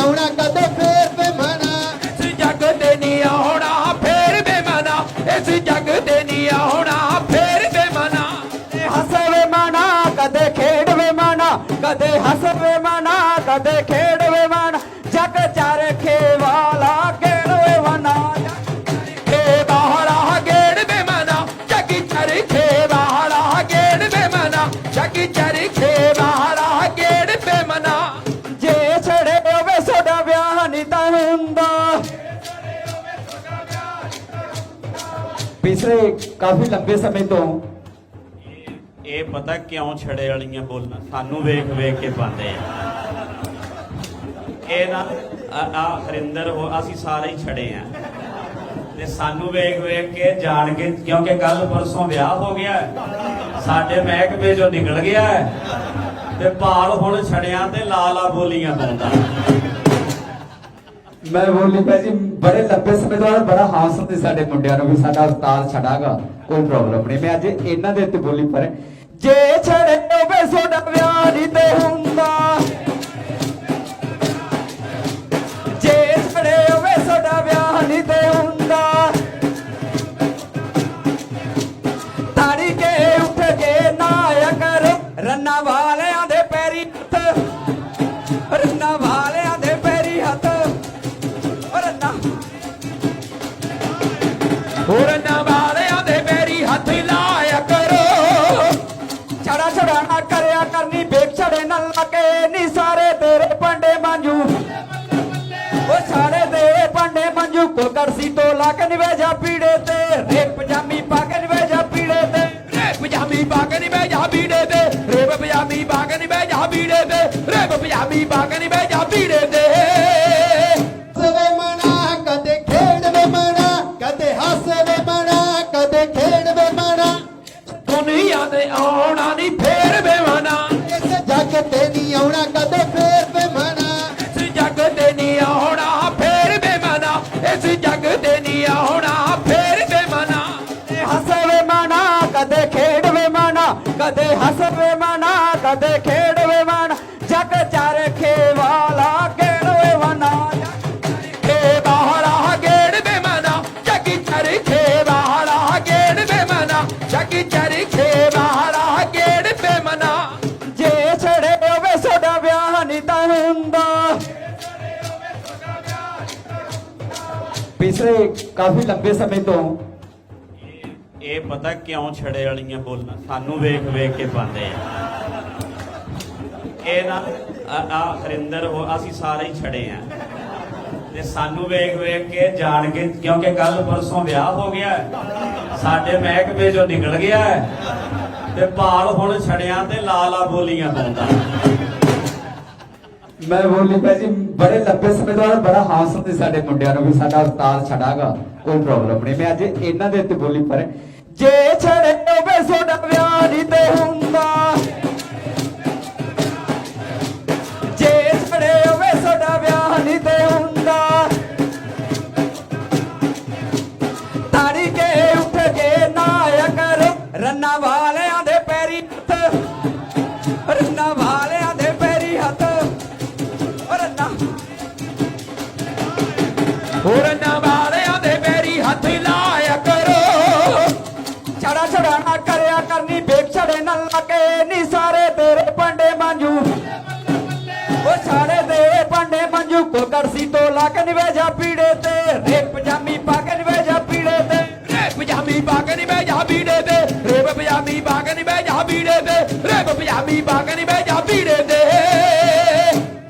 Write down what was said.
एवढा कदम फेर ਕੀਤਾ ਹੁੰਦਾ ਪਿਛਲੇ ਕਾਫੀ ਲੰਬੇ ਸਮੇਂ ਤੋਂ ਇਹ ਪਤਾ ਕਿਉਂ ਛੜੇ ਵਾਲੀਆਂ ਬੋਲਣਾ ਸਾਨੂੰ ਵੇਖ ਵੇਖ ਕੇ ਪਾਉਂਦੇ ਆ। ਇਹ ਨਾ, ਆ ਹਰਿੰਦਰ ਹੋ ਅਸੀਂ ਸਾਰੇ ਹੀ ਛੜੇ ਆ। ਤੇ ਸਾਨੂੰ ਵੇਖ ਵੇਖ ਕੇ ਜਾਣ ਕੇ, ਕਿਉਂਕਿ ਕੱਲ ਪਰਸੋਂ ਵਿਆਹ ਹੋ ਗਿਆ ਸਾਡੇ ਮਹਿਕਮੇ ਚੋਂ ਨਿਕਲ ਗਿਆ ਤੇ ਭਾਲ ਹੁਣ ਛੜਿਆਂ ਤੇ ਲਾਲਾ ਬੋਲੀਆਂ ਪਾਉਂਦਾ ਮੈਂ ਬੋਲੀ ਭਾਈ ਜੀ ਬੜੇ ਲੰਬੇ ਸਮੇਂ ਤੋਂ ਬੜਾ ਹਾਸਲ ਸੀ ਸਾਡੇ ਮੁੰਡਿਆਂ ਨੂੰ ਵੀ ਸਾਡਾ ਉਸਤਾਦ ਛੜਾਗਾ ਕੋਈ ਪ੍ਰੋਬਲਮ ਨਹੀਂ। ਮੈਂ ਅੱਜ ਇਹਨਾਂ ਦੇ ਉੱਤੇ ਬੋਲੀ ਪਰ। ਜੇ ਛੜੇ ਹੋਵੇ ਸੋਡਾ ਵਿਆਹ ਨਹੀਂ ਤੇ ਮੰਜੂ ਤੋਂ ਲਾ ਕੇ ਨਿਵੇਜਾ ਪੀੜੇ ਤੇ। ਰੇ ਪਜਾਮੀ ਪਾ ਕੇ ਨਿਵੇਜਾ ਪੀੜੇ ਤੇ। ਰੇ ਪਜਾਮੀ ਪਾ ਕੇ ਨਿਵੇਜਾ ਪੀੜੇ ਤੇ। ਰੇ ਪਜਾਮੀ ਪਾ ਕੇ ਨਿਵੇਜਾ ਪੀੜੇ ਤੇ। ਰੇ ਪਜਾਮੀ ਪਾ ਕੇ ਨਿਵੇਜਾ ਪੀੜੇ ਤੇ। ਜੱਗ ਤੇ ਨਹੀਂ ਆਉਣਾ ਫੇਰ ਬੇਮਾਨਾ ਹੱਸਵੇ ਮਾਨਾ ਕਦੇ ਖੇਡਵੇ ਮਾਨਾ ਕਦੇ ਹੱਸਵੇ ਮਾਨਾ ਕਦੇ ਖੇਡਵੇ ਮਾਨਾ। ਜੱਗ ਚਰਖੇ ਵਾਲਾ ਗੇੜਵੇ ਮਾਨਾ ਖੇ ਬਾਹਲਾ ਗੇੜਵੇ ਮਾਨਾ। ਜੱਗ ਚਰਖੇ ਪਿਛਲੇ ਕਾਫੀ ਲੰਬੇ ਸਮੇਂ ਤੋਂ ਇਹ- ਪਤਾ ਕਿਉਂ ਛੜੇ ਵਾਲੀਆਂ ਬੋਲਾਂ? ਸਾਨੂੰ ਵੇਖ ਵੇਖ ਕੇ ਪਾਉਂਦੇ ਆ। ਇਹ ਨਾ, ਆ ਹਰਿੰਦਰ, ਉਹ ਅਸੀਂ ਸਾਰੇ ਹੀ ਛੜੇ ਆ। ਤੇ ਸਾਨੂੰ ਵੇਖ ਵੇਖ ਕੇ ਜਾਣ ਕੇ, ਕਿਉਂਕਿ ਕੱਲ ਪਰਸੋਂ ਵਿਆਹ ਹੋ ਗਿਆ ਸਾਡੇ ਮਹਿਕਮੇ ਚੋਂ ਨਿਕਲ ਗਿਆ ਤੇ ਭਾਲ ਹੁਣ ਛੜਿਆਂ ਤੇ ਲਾਲਾ ਬੋਲੀਆਂ ਪਾਉਂਦਾ। ਮੈਂ ਬੋਲੀ ਭਾਈ ਜੀ, ਬੜੇ ਲੰਬੇ ਸਮੇਂ ਤੋਂ ਬੜਾ ਹਾਸ ਹੁੰਦੀ ਸਾਡੇ ਮੁੰਡਿਆਂ ਨੂੰ ਵੀ ਸਾਡਾ ਉਸਤਾਦ ਛੜਾਗਾ ਕੋਈ ਪ੍ਰੋਬਲਮ ਨਹੀਂ। ਮੈਂ ਅੱਜ ਇਹਨਾਂ ਦੇ ਉੱਤੇ ਬੋਲੀ ਪਰ। ਜੇ ਛੜੇ ਹੋਵੇ ਸੋਡਾ ਵਿਆਹ ਨਹੀਂ ਤੇ ਹੁੰਦਾ। ਜੇ ਛੜੇ ਹੋਵੇ ਸੋਡਾ ਵਿਆਹ ਨਹੀਂ ਤੇ ਹੁੰਦਾ। ਤਾੜੀ ਕੇ ਉੱਠ ਕੇ ਨਾਇਆ ਕਰ। ਰੰਨਾ ਵਾਲਿਆਂ ਦੇ ਪੈਰੀ ਹੱਥ। ਰੰਨਾ ਵਾਲਿਆਂ ਪੰਡੇ ਮੰਜੂ ਤੋਂ ਲਾ ਕੇ ਨਿਵੇਜਾ ਪੀੜੇ ਤੇ ਰੇ ਪਜਾਮੀ ਪਾ ਕੇ ਨਿਵੇਜਾ ਪੀੜੇ ਤੇ ਰੇ ਪਜਾਮੀ ਪਾ ਕੇ ਨਿਵੇਜਾ ਪੀੜੇ ਤੇ ਰੇ ਪਜਾਮੀ ਪਾ ਕੇ ਨਿਵੇਜਾ ਪੀੜੇ ਤੇ ਰੇ ਪਜਾਮੀ ਪਾ ਕੇ ਨਿਵੇਜਾ